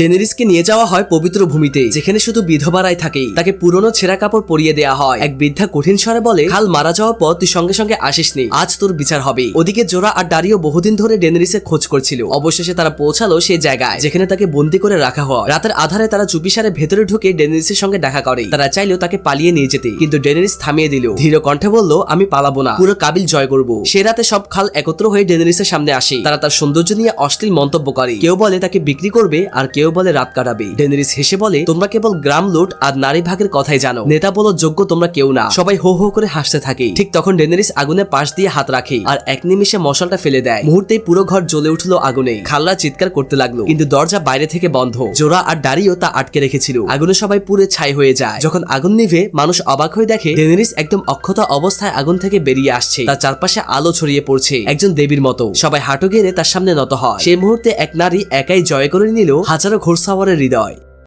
ডেনেরিসকে নিয়ে যাওয়া হয় পবিত্র ভূমিতে, যেখানে শুধু বিধবারাই থাকে। তাকে পুরনো ছেঁড়া কাপড় পরিয়ে দেয়া হয়। এক বৃদ্ধা কঠিন স্বরে বলে খাল মারা যাওয়ার পর তুই সঙ্গে সঙ্গে আসিসনি, আজ তোর বিচার হবে। ওদিকে জোরা আর ডারিও বহুদিন ধরে ডেনেরিসের খোঁজ করছিল। অবশেষে তারা পৌঁছালো সেই জায়গায়, যেখানে তাকে বন্দি করে রাখা হয়। রাতের আধারে তারা চুপিসারে ভেতরে ঢুকে ডেনেরিসের সঙ্গে দেখা করে। তারা চাইলেও তাকে পালিয়ে নিয়ে যেতে, কিন্তু ডেনেরিস থামিয়ে দিল। ধীর কণ্ঠে বলল, আমি পালাবো না, পুরো কাবিল জয় করব। সে রাতে সব খাল একত্র হয়ে ডেনেরিসের সামনে আসে। তারা তার সৌন্দর্য নিয়ে অশ্লীল মন্তব্য করে। কেউ বলে, তাকে বিক্রি করবে, আর কেউ বলে রাত কাটাবে। ডেনেরিস হেসে বলে, তোমরা কেবল গ্রাম লুট আর নারী ভাগের কথাই জানো। নেতা বলো যোগ্য তোমরা কেউ না। সবাই হো হো করে হাসতে থাকে। ঠিক তখন ডেনেরিস আগুনে পাশ দিয়ে হাত রাখে আর এক নিমিষে মশালটা ফেলে দেয়। মুহূর্তেই পুরো ঘর জ্বলে উঠল আগুনে। খালরা চিৎকার করতে লাগল, কিন্তু দরজা বাইরে থেকে বন্ধ। জোরা আর ডারিও তা আটকে রেখেছিল। আগুনে সবাই পুরে ছাই হয়ে যায়। যখন আগুন নিভে মানুষ অবাক হয়ে দেখে, ডেনেরিস একদম অক্ষত অবস্থায় আগুন থেকে বেরিয়ে আসছে। তার চারপাশে আলো ছড়িয়ে পড়ছে। একজন দেবীর মতো। সবাই হাঁটু গেড়ে তার সামনে নত হয়। সেই মুহূর্তে এক নারী একাই জয় করে নিল হাজারো ঘোড়সাওয়ারের হৃদয়।